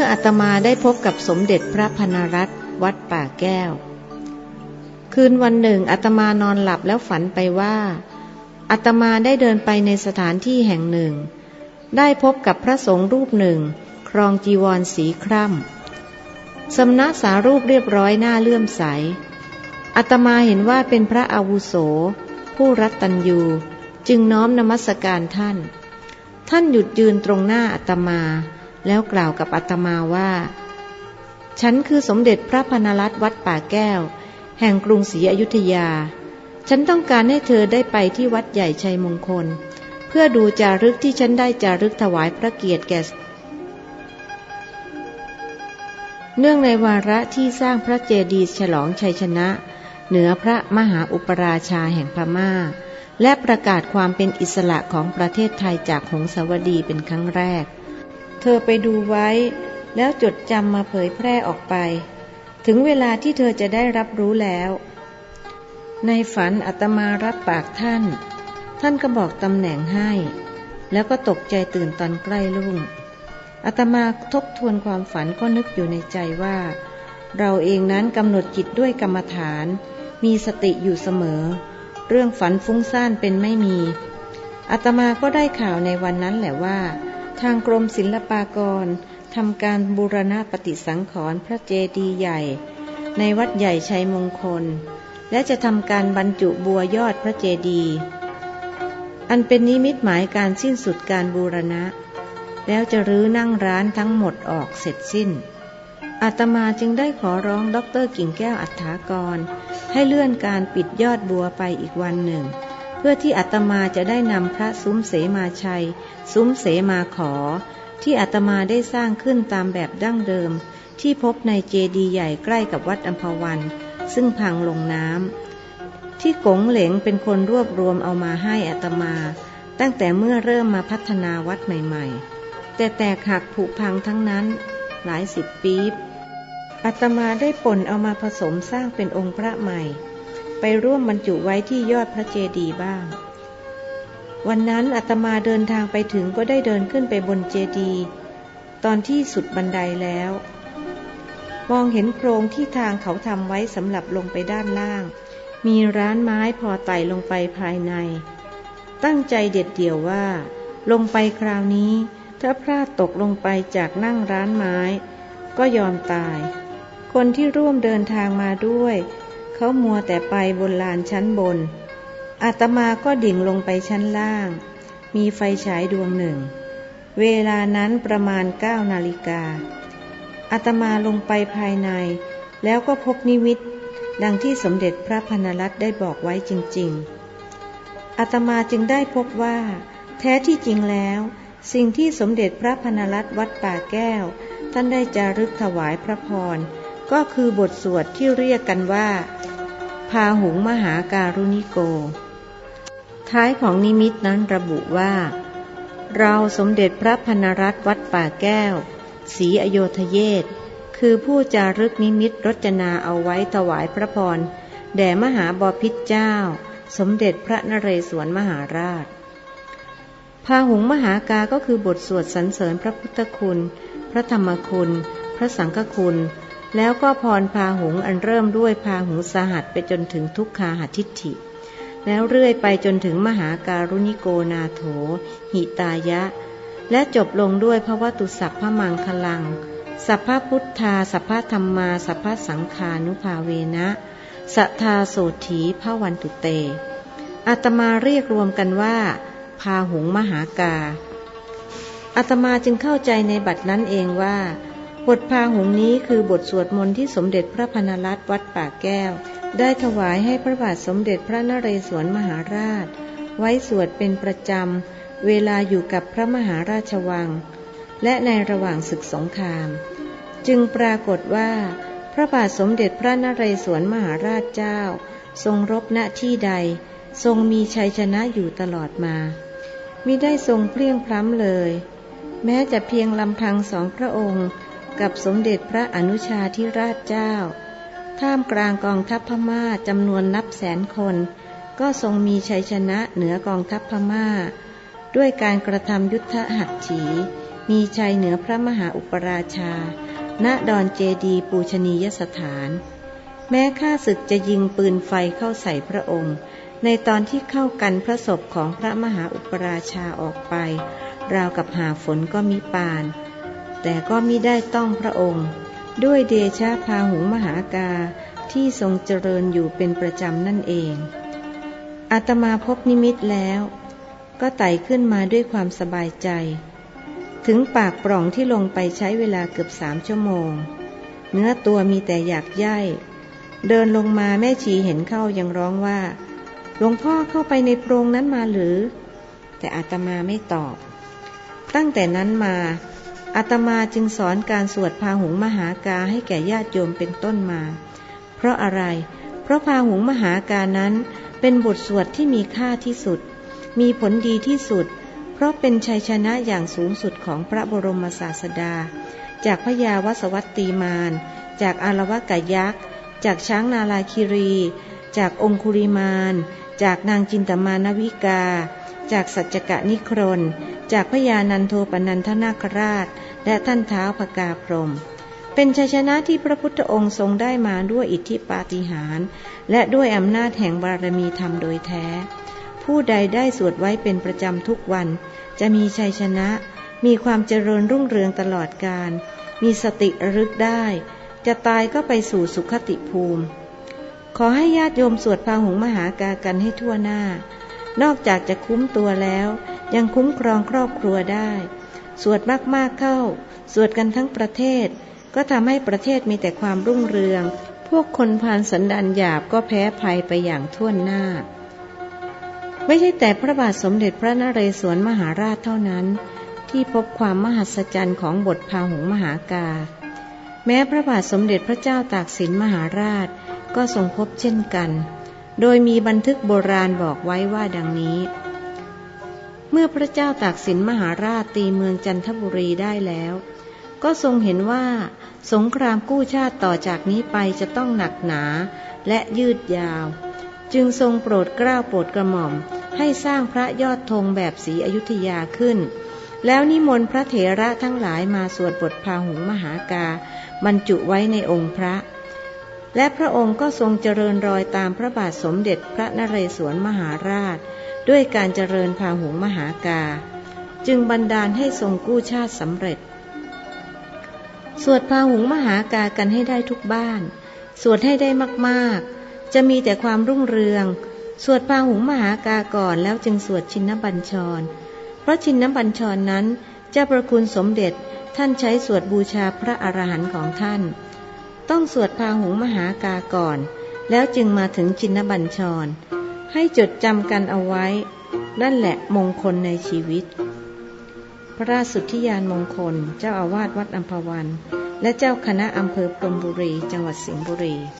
ื่อาตมาได้พบกับสมเด็จพระพนรัตน์วัดป่าแก้ว คืนวันหนึ่งอาตมานอนหลับแล้วฝันไปว่าอาตมาได้เดินไปในสถานที่แห่งหนึ่ง ได้พบกับพระสงฆ์รูปหนึ่ง ครองจีวรสีคร่ำสำนักสารูปเรียบร้อยหน้าเลื่อมใสอาตมาเห็นว่าเป็นพระอาวุโส ผู้รัตตัญยูจึงน้อมนมัสการท่าน ท่านหยุดยืนตรงหน้าอาตมา แล้วกล่าวกับอาตมาว่า ฉันคือสมเด็จพระพนรัตน์วัดป่าแก้ว แห่งกรุงศรีอยุธยา ฉันต้องการให้เธอได้ไปที่วัดใหญ่ชัยมงคล เพื่อดูจารึกที่ฉันได้จารึกถวายพระเกียรติแก่เนื่องในวาระที่สร้างพระเจดีย์ฉลองชัยชนะ เหนือพระมหาอุปราชาแห่งพม่า และประกาศความเป็นอิสระของประเทศไทยจากหงสาวดีเป็นครั้งแรก เธอไปดูไว้ แล้วจดจำมาเผยแพร่ออกไป ถึงเวลาที่เธอจะได้รับรู้แล้ว ในฝันอาตมารับปากท่าน ท่านก็บอกตำแหน่งให้ แล้วก็ตกใจตื่นตอนใกล้รุ่งอาตมาทบทวนความฝันก็นึกอยู่ในใจว่า เราเองนั้นกำหนดจิตด้วยกรรมฐาน มีสติอยู่เสมอ เรื่องฝันฟุ้งซ่านเป็นไม่มีอาตมาก็ได้ข่าวในวันนั้นแหละว่า ทางกรมศิลปากรทำการบูรณะปฏิสังขรณ์พระเจดีย์ใหญ่ ในวัดใหญ่ชัยมงคล และจะทำการบรรจุบัวยอดพระเจดีย์อันเป็นนิมิตหมายการสิ้นสุดการบูรณะ แล้วจะรื้อนั่งร้านทั้งหมดออกเสร็จสิ้นอาตมาจึงได้ขอร้องด็อกเตอร์กิ่งแก้วอัฏฐากร ให้เลื่อนการปิดยอดบัวไปอีกวันหนึ่ง เพื่อที่อาตมาจะได้นำพระซุ้มเสมาชัย ซุ้มเสมาขอ ที่อาตมาได้สร้างขึ้นตามแบบดั้งเดิม ที่พบในเจดีย์ใหญ่ใกล้กับวัดอัมพวัน ซึ่งพังลงน้ำที่กงเหลงเป็นคนรวบรวมเอามาให้อาตมา ตั้งแต่เมื่อเริ่มมาพัฒนาวัดใหม่ๆ แต่แตกหักผุพังทั้งนั้น หลายสิบปีบอาตมาได้ปนเอามาผสมสร้างเป็นองค์พระใหม่ ไปร่วมบรรจุไว้ที่ยอดพระเจดีย์บ้าง วันนั้นอาตมาเดินทางไปถึงก็ได้เดินขึ้นไปบนเจดีย์ตอนที่สุดบันไดแล้ว มองเห็นโพรงที่ทางเขาทำไว้สำหรับลงไปด้านล่าง มีร้านไม้พอไต่ลงไปภายใน ตั้งใจเด็ดเดี่ยวว่า ลงไปคราวนี้ ถ้าพลาดตกลงไปจากนั่งร้านไม้ ก็ยอมตาย คนที่ร่วมเดินทางมาด้วย เขามัวแต่ไปบนลานชั้นบน อาตมาก็ดิ่งลงไปชั้นล่าง มีไฟฉายดวงหนึ่ง เวลานั้นประมาณเก้านาฬิกาอาตมาลงไปภายใน แล้วก็พบนิมิต ดังที่สมเด็จพระพนรัตน์ได้บอกไว้จริง ๆอาตมาจึงได้พบว่า แท้ที่จริงแล้ว สิ่งที่สมเด็จพระพนรัตน์วัดป่าแก้ว ท่านได้จารึกถวายพระพรก็คือบทสวดที่เรียกกันว่า พาหุงมหาการุณิโก ท้ายของนิมิตนั้นระบุว่า เราสมเด็จพระพนรัตน์วัดป่าแก้วศรีอโยธเยศ คือผู้จารึกนิมิตรจนาเอาไว้ถวายพระพร แด่มหาบพิษเจ้า สมเด็จพระนเรศวรมหาราชพาหุงมหากา ก็คือบทสวดสรรเสริญพระพุทธคุณ พระธรรมคุณ พระสังฆคุณ แล้วก็พรพาหุงอันเริ่มด้วยพาหุงสหัสไปจนถึงทุกขาหทิฏฐิ แล้วเรื่อยไปจนถึงมหาการุณิโกนาโถ หิตายะ และจบลงด้วยพระวตุสัพพมังคลัง สัพพพุทธา สัพพธรรมา สัพพสังคานุภาเวนะสัทธาโสถีพระวันตุเต อาตมาเรียกรวมกันว่า พาหุงมหากาอาตมาจึงเข้าใจในบัดนั้นเองว่า บทพาหุงนี้คือบทสวดมนต์ที่สมเด็จพระพนรัตน์วัดป่าแก้ว ได้ถวายให้พระบาทสมเด็จพระนเรศวรมหาราช ไว้สวดเป็นประจำ เวลาอยู่กับพระมหาราชวัง และในระหว่างศึกสงคราม จึงปรากฏว่า พระบาทสมเด็จพระนเรศวรมหาราชเจ้า ทรงรบณที่ใด ทรงมีชัยชนะอยู่ตลอดมามิได้ทรงเพลียงพล้ำเลย แม้จะเพียงลำพังสองพระองค์ กับสมเด็จพระอนุชาธิราชเจ้า ท่ามกลางกองทัพพม่าจำนวนนับแสนคน ก็ทรงมีชัยชนะเหนือกองทัพพม่า ด้วยการกระทำยุทธหัตถี มีชัยเหนือพระมหาอุปราชา ณดอนเจดีปูชนียสถาน แม้ข้าศึกจะยิงปืนไฟเข้าใส่พระองค์ ในตอนที่เข้ากันพระศพของพระมหาอุปราชาออกไป ราวกับหาฝนก็มิปาน แต่ก็มิได้ต้องพระองค์ ด้วยเดชะพาหุงมหากาที่ทรงเจริญอยู่เป็นประจำนั่นเอง อาตมาพบนิมิตแล้ว ก็ไต่ขึ้นมาด้วยความสบายใจ ถึงปากปล่องที่ลงไปใช้เวลาเกือบสามชั่วโมง เนื้อตัวมีแต่อยากย่ายเดินลงมาแม่ชีเห็นเข้ายังร้องว่าหลวงพ่อเข้าไปในโพรงนั้นมาหรือ แต่อาตมาไม่ตอบ ตั้งแต่นั้นมา อาตมาจึงสอนการสวดพาหุงมหากาให้แก่ญาติโยมเป็นต้นมา เพราะอะไร เพราะพาหุงมหากานั้นเป็นบทสวดที่มีค่าที่สุด มีผลดีที่สุด เพราะเป็นชัยชนะอย่างสูงสุดของพระบรมศาสดา จากพยาวสวัตตีมาน จากอารวกยักษ์ จากช้างนาลาคิรี จากองคุริมาน จากนางจินตมานวิกา จากสัจจกะนิครน จากพญานันโทปนันทนาคราช และท่านเท้าพกาพรหมเป็นชัยชนะที่พระพุทธองค์ทรงได้มาด้วยอิทธิปาฏิหาริย์และด้วยอำนาจแห่งบารมีธรรมโดยแท้ ผู้ใดได้สวดไว้เป็นประจำทุกวัน จะมีชัยชนะ มีความเจริญรุ่งเรืองตลอดกาลมีสติรึกได้ จะตายก็ไปสู่สุขติภูมิ ขอให้ญาติโยมสวดพาหุงมหากากันให้ทั่วหน้า นอกจากจะคุ้มตัวแล้ว ยังคุ้มครองครอบครัวได้ สวดมากๆเข้า สวดกันทั้งประเทศ ก็ทำให้ประเทศมีแต่ความรุ่งเรือง พวกคนพานสันดานหยาบก็แพ้ภัยไปอย่างท่วนหน้า ไม่ใช่แต่พระบาทสมเด็จพระนเรศวรมหาราชเท่านั้น ที่พบความมหัศจรรย์ของบทพาหุงมหากา แม้พระบาทสมเด็จพระเจ้าตากสินมหาราชก็ทรงพบเช่นกัน โดยมีบันทึกโบราณบอกไว้ว่าดังนี้ เมื่อพระเจ้าตากสินมหาราชตีเมืองจันทบุรีได้แล้ว ก็ทรงเห็นว่า สงครามกู้ชาติต่อจากนี้ไปจะต้องหนักหนาและยืดยาว จึงทรงโปรดเกล้าโปรดกระหม่อมให้สร้างพระยอดธงแบบสีอยุธยาขึ้น แล้วนิมนต์พระเถระทั้งหลายมาสวดบทพาหุงมหากา บรรจุไว้ในองค์พระ และพระองค์ก็ทรงเจริญรอยตามพระบาทสมเด็จพระนเรศวรมหาราช ด้วยการเจริญพาหุงมหากา จึงบันดาลให้ทรงกู้ชาติสำเร็จ สวดพาหุงมหากากันให้ได้ทุกบ้าน สวดให้ได้มากๆ จะมีแต่ความรุ่งเรือง สวดพาหุงมหากาก่อนแล้วจึงสวดชินบัญชร เพราะชินบัญชรนั้นเจ้าประคุณสมเด็จท่านใช้สวดบูชาพระอรหันต์ของท่าน ต้องสวดพาหุงมหากาก่อน แล้วจึงมาถึงชินบัญชร ให้จดจำกันเอาไว้ นั่นแหละมงคลในชีวิต พระราชสุทธิยานมงคล เจ้าอาวาสวัดอัมพวัน และเจ้าคณะอำเภอปรมบุรี จังหวัดสิงห์บุรี